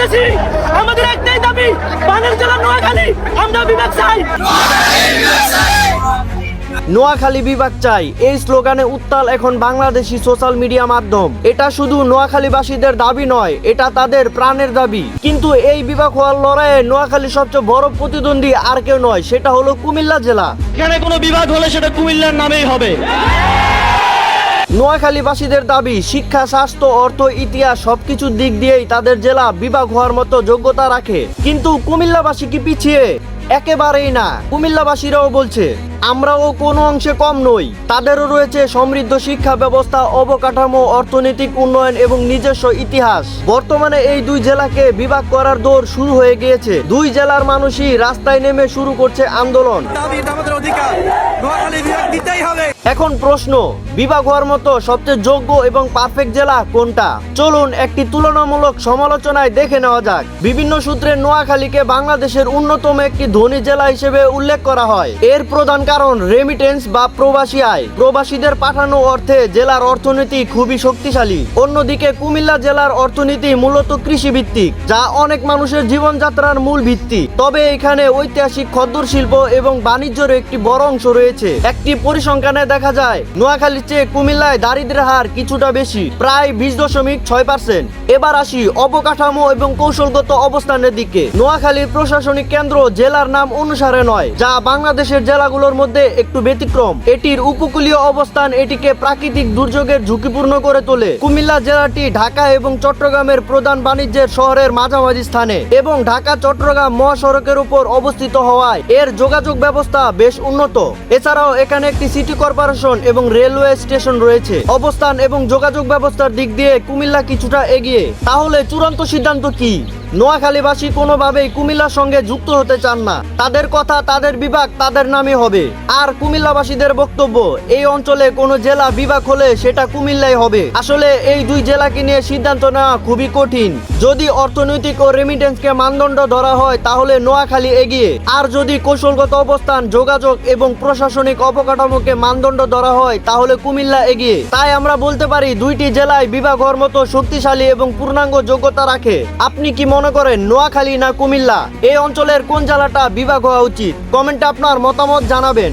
করতেছি। আমাদের একটাই দাবি বানের জেলা নোয়াখালী আমরা বিভাগ চাই। নোয়াখালী বিভাগ চাই। এই স্লোগানে উত্তাল এখন বাংলাদেশি সোশ্যাল মিডিয়া মাধ্যম। এটা শুধু নোয়াখালীবাসীদের দাবি নয় এটা তাদের প্রাণের দাবি। কিন্তু এই বিভাগ হওয়ার লড়াইয়ে নোয়াখালী সবচেয়ে বড় প্রতিদ্বন্দ্বী আর কেউ নয় সেটা হলো কুমিল্লা জেলা। এখানে কোনো বিভাগ হলে সেটা কুমিল্লার নামেই হবে। নোয়াখালীবাসীদের দাবি, শিক্ষা, স্বাস্থ্য, অর্থ, ইতিহাস সবকিছুর দিক দিয়েই তাদের জেলা বিভাগ হওয়ার মতো যোগ্যতা রাখে। কিন্তু কুমিল্লাবাসী কি পিছিয়ে? একেবারেই না। কুমিল্লাবাসীরাও বলছে, আমরাও কোনো অংশে কম নই। তাদেরও রয়েছে সমৃদ্ধ শিক্ষা ব্যবস্থা, অবকাঠামো, অর্থনৈতিক উন্নয়ন এবং নিজস্ব ইতিহাস। বর্তমানে এই দুই জেলাকে বিভাগ করার দৌড় শুরু হয়ে গিয়েছে। দুই জেলার মানুষই রাস্তায় নেমে শুরু করছে আন্দোলন। আমাদের অধিকার। দিতেই হবে। এখন প্রশ্ন, বিভাগ হওয়ার মতো সবচেয়ে যোগ্য এবং পারফেক্ট জেলা কোনটা? চলুন একটি তুলনামূলক সমালোচনায় দেখে নেওয়া যাক। বিভিন্ন সূত্রে নোয়াখালীকে বাংলাদেশের অন্যতম একটি ধনী জেলা হিসেবে উল্লেখ করা হয়। এর প্রধান কারণ রেমিটেন্স বা প্রবাসী আয়। প্রবাসীদের পাঠানো অর্থে জেলার অর্থনীতি খুবই শক্তিশালী। অন্যদিকে কুমিল্লা জেলার অর্থনীতি মূলত কৃষিভিত্তিক, যা অনেক মানুষের জীবনযাত্রার মূল ভিত্তি। তবে এখানে ঐতিহাসিক খদ্দর শিল্প এবং বাণিজ্যের একটি বড় অংশ রয়েছে। একটি পরিসংখ্যানে দেখা যায়। নোয়াখালীর চেয়ে কুমিল্লায় দারিদ্র্যের হার কিছুটা বেশি, প্রায় বিশ দশমিক ছয় পার্সেন্ট। এবার আসি অবকাঠামো এবং কৌশলগত অবস্থানের দিকে। নোয়াখালীর প্রশাসনিক কেন্দ্র জেলার নাম অনুসারে নয়, যা বাংলাদেশের জেলাগুলোর মধ্যে একটু ব্যতিক্রম। এটির উপকূলীয় অবস্থান এটিকে প্রাকৃতিক দুর্যোগের ঝুঁকিপূর্ণ করে তোলে। কুমিল্লা জেলাটি ঢাকা এবং চট্টগ্রামের প্রধান বাণিজ্যের শহরের মাঝামাঝি স্থানে এবং ঢাকা, চট্টগ্রাম মহাসড়কের উপর অবস্থিত হওয়ায় এর যোগাযোগ ব্যবস্থা বেশ উন্নত। এছাড়াও এখানে একটি সিটি কর্পোরেশন এবং রেলওয়ে স্টেশন রয়েছে। অবস্থান এবং যোগাযোগ ব্যবস্থার দিক দিয়ে কুমিল্লা কিছুটা এগিয়ে। তাহলে চূড়ান্ত সিদ্ধান্ত কি? নোয়াখালীবাসী কোনোভাবেই কুমিল্লার সঙ্গে যুক্ত হতে চান না। তাদের কথা, তাদের বিভাগ, তাদের নামে হবে। আর কুমিল্লাবাসীদের বক্তব্য, এই অঞ্চলে কোনো জেলা বিভাগ হলে সেটা কুমিল্লাই হবে। আসলে এই দুই জেলাকে নিয়ে সিদ্ধান্ত নেওয়া খুবই কঠিন। যদি অর্থনৈতিক ও রেমিটেন্সকে মানদণ্ড ধরা হয়, তাহলে নোয়াখালী এগিয়ে। আর যদি কৌশলগত অবস্থান, যোগাযোগ এবং প্রশাসনিক অবকাঠামোকে মানদণ্ড ধরা হয়, তাহলে কুমিল্লা এগিয়ে। তাই আমরা বলতে পারি, দুইটি জেলায় বিভাগ হওয়ার মতো শক্তিশালী এবং পূর্ণাঙ্গ যোগ্যতা রাখে। আপনি কি মনে করেন নোয়াখালী না কুমিল্লা? এই অঞ্চলের কোন জেলাটা বিভাগ হওয়া উচিত? কমেন্টে আপনার মতামত জানাবেন।